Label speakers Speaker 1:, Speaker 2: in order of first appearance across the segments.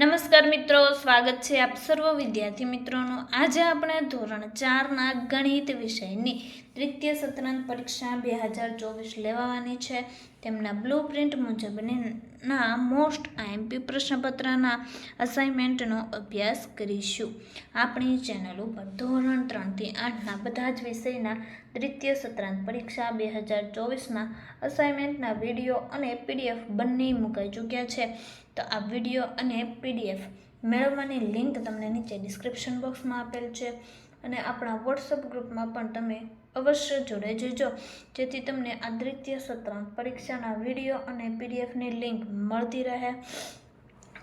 Speaker 1: નમસ્કાર મિત્રો સ્વાગત છે આપ સર્વ વિદ્યાર્થી મિત્રોનું. આજે આપણે ધોરણ ચારના ગણિત વિષયની તૃતીય સત્રાંત પરીક્ષા બે હજાર ચોવીસ લેવાની છે. તેમના બ્લુ પ્રિન્ટ મુજબના મોસ્ટ આઈએમપી પ્રશ્નપત્રના અસાઇનમેન્ટનો અભ્યાસ કરીશું. આપણી ચેનલ ઉપર ધોરણ ત્રણથી આઠના બધા જ વિષયના તૃતીય સત્રાંત પરીક્ષા બે હજાર ચોવીસના અસાઇનમેન્ટના વીડિયો અને પીડીએફ બંને મુકાઈ ચૂક્યા છે. તો આ વીડિયો અને પીડીએફ મેળવવાની લિંક તમને નીચે ડિસ્ક્રિપ્શન બોક્સમાં આપેલ છે. અને આપણા વોટ્સઅપ ગ્રુપમાં પણ તમે અવશ્ય જોડે જજો. જેથી તમને આ દ્વિતીય સત્રાંત પરીક્ષાના વીડિયો અને પીડીએફની લિંક મળતી રહે.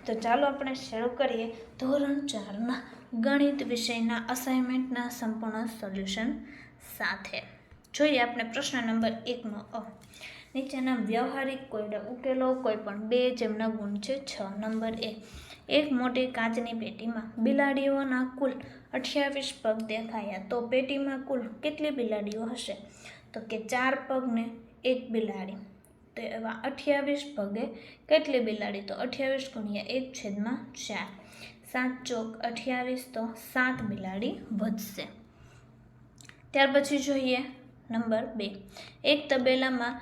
Speaker 1: તો ચાલો આપણે શરૂ કરીએ ધોરણ ચારના ગણિત વિષયના અસાઇનમેન્ટના સંપૂર્ણ સોલ્યુશન સાથે. જોઈએ આપણે પ્રશ્ન નંબર એકનો અ. નીચેના વ્યવહારિક કોયડા ઉકેલો, કોઈ પણ બે જેમના ગુણ છે, છ. Number A. એક મોટી કાચની પેટીમાં બિલાડીઓના કુલ અઠ્યાવીસ પગ દેખાયા. તો પેટીમાં કુલ કેટલી બિલાડીઓ હશે? તો કે ચાર પગને એક બિલાડી. તો એવા અઠ્યાવીસ પગે કેટલી બિલાડી? તો અઠ્યાવીસ ગુણ્યા એક છેદમાં ચાર. સાત ચોક અઠ્યાવીસ, તો સાત બિલાડી વધશે. ત્યાર પછી જોઈએ નંબર બે. એક તબેલામાં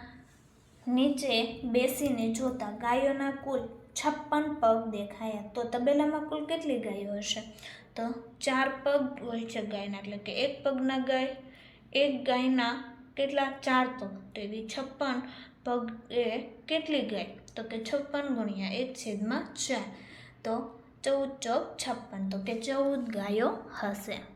Speaker 1: નીચે બેસીને જોતા ગાયોના કુલ છપ્પન પગ દેખાયા. તો તબેલામાં કુલ કેટલી ગાયો હશે? તો ચાર પગ હોય છે ગાયના, એટલે કે એક પગના ગાય, એક ગાયના કેટલા? ચાર પગ. તો એવી છપ્પન પગ એ કેટલી ગાય? તો કે છપ્પન ગુણ્યા એક છેદમાં ચાર. તો ચૌદ ચોક છપ્પન. તો કે ચૌદ ગાયો હશે.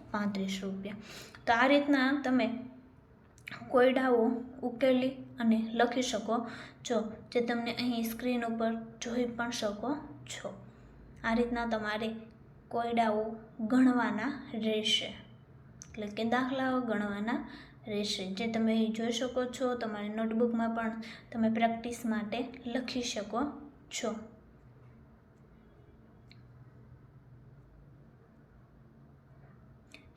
Speaker 1: પાંત્રીસ રૂપિયા. તો આ રીતના તમે કોયડાઓ ઉકેલી અને લખી શકો છો, જે તમને અહીં સ્ક્રીન ઉપર જોઈ પણ શકો છો. આ રીતના તમારે કોયડાઓ ગણવાના રહેશે. એટલે કે દાખલાઓ ગણવાના રહેશે. જે તમે અહીં જોઈ શકો છો, તમારી નોટબુકમાં પણ તમે પ્રેક્ટિસ માટે લખી શકો છો.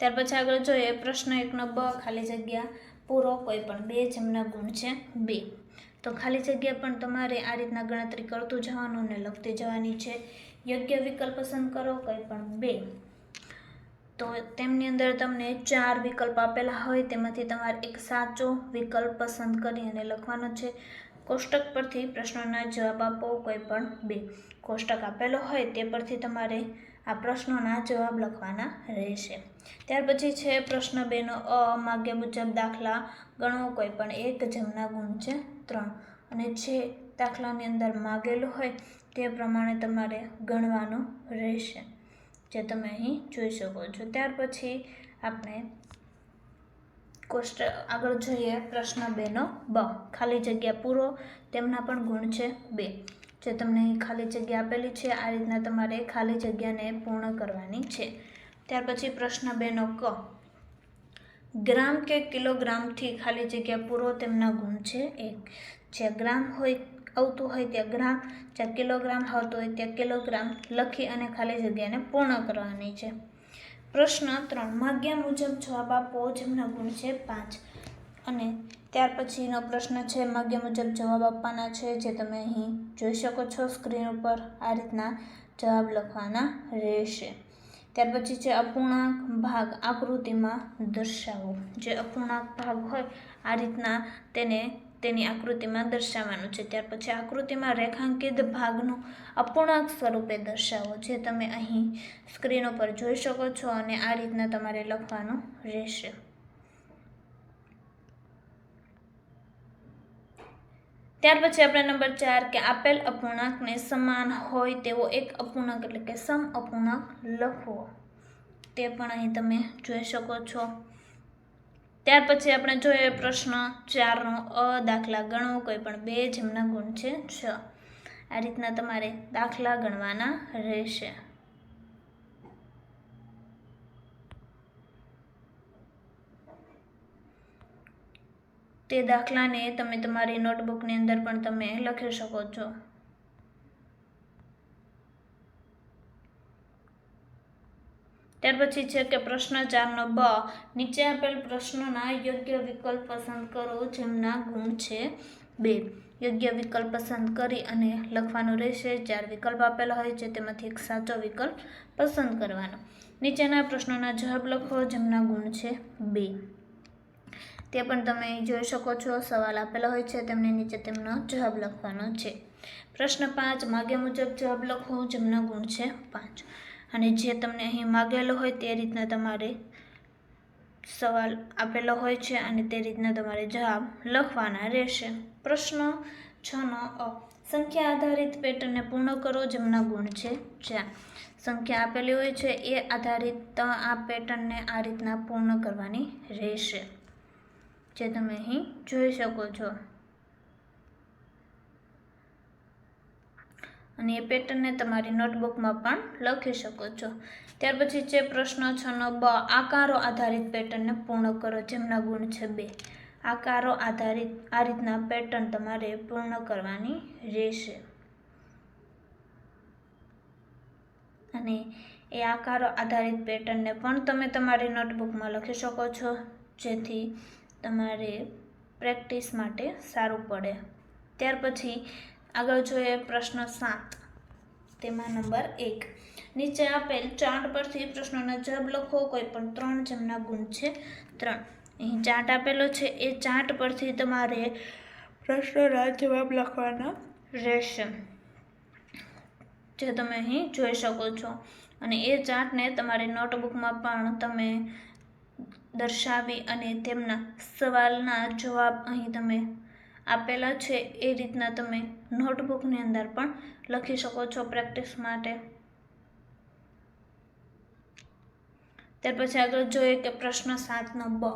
Speaker 1: ત્યાર પછી આગળ જોઈએ પ્રશ્ન એકનો બ ખાલી જગ્યા પૂરો, કોઈ પણ બે જેમના ગુણ છે, બે. તો ખાલી જગ્યા પણ તમારે આ રીતના ગણતરી કરતું જવાનું અને લખતી જવાની છે. યોગ્ય વિકલ્પ પસંદ કરો, કોઈ પણ બે. તો તેમની અંદર તમને ચાર વિકલ્પ આપેલા હોય, તેમાંથી તમારે એક સાચો વિકલ્પ પસંદ કરી અને લખવાનો છે. કોષ્ટક પરથી પ્રશ્નોના જવાબ આપો, કોઈ પણ બે. કોષ્ટક આપેલો હોય, તે પરથી તમારે આ પ્રશ્નોના જવાબ લખવાના રહેશે. ત્યાર પછી છે પ્રશ્ન બેનો અ માગ્યા મુજબ દાખલા. ગણવો કોઈ પણ એક જમના ગુણ છે ત્રણ. અને જે દાખલાની અંદર માગેલું હોય તે પ્રમાણે તમારે ગણવાનું રહેશે. જે તમે અહીં જોઈ શકો છો. ત્યાર પછી આપણે કોષ્ટ આગળ જોઈએ પ્રશ્ન બેનો બ. ખાલી જગ્યા પૂરો. તેમના પણ ગુણ છે બે. જે તમને અહીં ખાલી જગ્યા આપેલી છે, આ રીતના તમારે ખાલી જગ્યાને પૂર્ણ કરવાની છે. ત્યાર પછી પ્રશ્ન બેનો ક. ગ્રામ કે કિલોગ્રામથી ખાલી જગ્યા પૂરો તેમના ગુણ છે એક. જ્યાં ગ્રામ હોય, આવતું હોય ત્યાં ગ્રામ, જ્યાં કિલોગ્રામ આવતું હોય ત્યાં કિલોગ્રામ લખી અને ખાલી જગ્યાને પૂર્ણ કરવાની છે. પ્રશ્ન ત્રણ. માગ્યા મુજબ જવાબ આપો જેમના ગુણ છે પાંચ. અને ત્યાર પછીનો પ્રશ્ન છે, માગ્યા મુજબ જવાબ આપવાના છે જે તમે અહીં જોઈ શકો છો સ્ક્રીન ઉપર. આ રીતના જવાબ લખવાના રહેશે. ત્યાર પછી છે અપૂર્ણાંક ભાગ આકૃતિમાં દર્શાવો. જે અપૂર્ણાંક ભાગ હોય, આ રીતના તેને તેની આકૃતિમાં દર્શાવવાનું છે. ત્યાર પછી આકૃતિમાં રેખાંકિત ભાગનું અપૂર્ણાંક સ્વરૂપે દર્શાવો, જે તમે અહીં સ્ક્રીન ઉપર જોઈ શકો છો અને આ રીતના તમારે લખવાનું રહેશે. ત્યાર પછી આપણે નંબર ચાર કે આપેલ અપૂર્ણાંકને સમાન હોય તેવો એક અપૂર્ણાંક એટલે કે સમ અપૂર્ણાંક લખવો. તે પણ અહીં તમે જોઈ શકો છો. ત્યાર પછી આપણે જોઈએ પ્રશ્ન ચારનો અ દાખલા ગણવો કોઈ પણ બે જેમના ગુણ છે છ. આ રીતના તમારે દાખલા ગણવાના રહેશે. તે દાખલાને તમે તમારી નોટબુકની અંદર પણ તમે લખી શકો છો. ત્યાર પછી છે કે પ્રશ્ન ચારનો બ. નીચે આપેલ પ્રશ્નોના યોગ્ય વિકલ્પ પસંદ કરો જેમના ગુણ છે બે. યોગ્ય વિકલ્પ પસંદ કરી અને લખવાનું રહેશે. ચાર વિકલ્પ આપેલા હોય છે, તેમાંથી એક સાચો વિકલ્પ પસંદ કરવાનો. નીચેના પ્રશ્નોના જવાબ લખો જેમના ગુણ છે બે. તે પણ તમે જોઈ શકો છો. સવાલ આપેલો હોય છે. તેમની નીચે તેમનો જવાબ લખવાનો છે. પ્રશ્ન પાંચ, માગ્યા મુજબ જવાબ લખો. જેમના ગુણ છે પાંચ. અને જે તમને અહીં માગેલો હોય તે રીતના તમારે સવાલ આપેલો હોય છે અને તે રીતના તમારે જવાબ લખવાના રહેશે. પ્રશ્ન છનો અ. સંખ્યા આધારિત પેટર્નને પૂર્ણ કરો. જેમના ગુણ છે ચાર. સંખ્યા આપેલી હોય છે. એ આધારિત આ પેટર્નને આ રીતના પૂર્ણ કરવાની રહેશે. જે તમે અહીં જોઈ શકો છો. અને એ પેટર્નને તમારી નોટબુકમાં પણ લખી શકો છો. ત્યાર પછી છે પ્રશ્ન છનો બ, આકારો આધારિત પેટર્નને પૂર્ણ કરો, જેમના ગુણ છે બે. આકારો આધારિત, આ રીતના પેટર્ન તમારે પૂર્ણ કરવાની રહેશે. અને એ આકારો આધારિત પેટર્નને પણ તમે તમારી નોટબુકમાં લખી શકો છો. જેથી તમારે પ્રેક્ટિસ માટે સારું પડે. ત્યાર પછી આગળ જોઈએ પ્રશ્ન સાત. તેમાં નંબર એક. નીચે આપેલ ચાર્ટ પરથી પ્રશ્નોના જવાબ લખો. કોઈ પણ ત્રણ જેમના ગુણ છે, ત્રણ. અહીં ચાર્ટ આપેલો છે. એ ચાર્ટ પરથી તમારે પ્રશ્નોના જવાબ લખવાના રહેશે. જે તમે અહીં જોઈ શકો છો. અને એ ચાર્ટને તમારી નોટબુકમાં પણ તમે દર્શાવી અને તેમના સવાલના જવાબ અહીં તમે આપેલા છે, એ રીતના તમે નોટબુકની અંદર પણ લખી શકો છો પ્રેક્ટિસ માટે. ત્યાર પછી આગળ જોઈએ કે પ્રશ્ન સાતનો બ.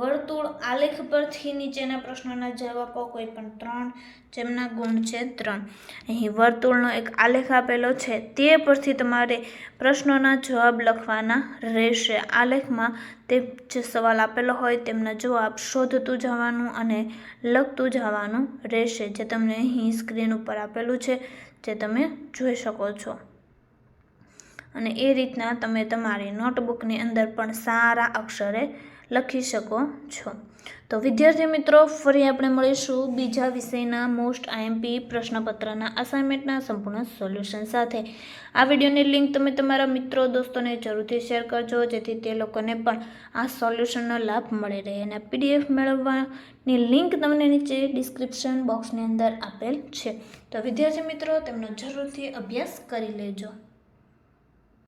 Speaker 1: વર્તુળ આલેખ પરથી નીચેના પ્રશ્નોના જવાબ આપો કોઈ પણ ત્રણ, જેમના ગુણ છે ત્રણ. અહીં વર્તુળનો એક આલેખ આપેલો છે, તે પરથી તમારે પ્રશ્નોના જવાબ લખવાના રહેશે. આલેખમાં તે જે સવાલ આપેલો હોય તેમના જવાબ શોધતું જવાનું અને લખતું જવાનું રહેશે, જે તમને અહીં સ્ક્રીન ઉપર આપેલું છે, જે તમે જોઈ શકો છો. અને એ રીતના તમે તમારી નોટબુકની અંદર પણ સારા અક્ષરે લખી શકો છો. તો વિદ્યાર્થી મિત્રો, ફરી આપણે મળીશું બીજા વિષયના મોસ્ટ આઈએમપી પ્રશ્નપત્રના અસાઇનમેન્ટના સંપૂર્ણ સોલ્યુશન સાથે. આ વિડીયોની લિંક તમે તમારા મિત્રો, દોસ્તોને જરૂરથી શેર કરજો, જેથી તે લોકોને પણ આ સોલ્યુશનનો લાભ મળી રહે અને પીડીએફ મેળવવાની લિંક તમને નીચે ડિસ્ક્રિપ્શન બોક્સની અંદર આપેલ છે. તો વિદ્યાર્થી મિત્રો, તેમનો જરૂરથી અભ્યાસ કરી લેજો.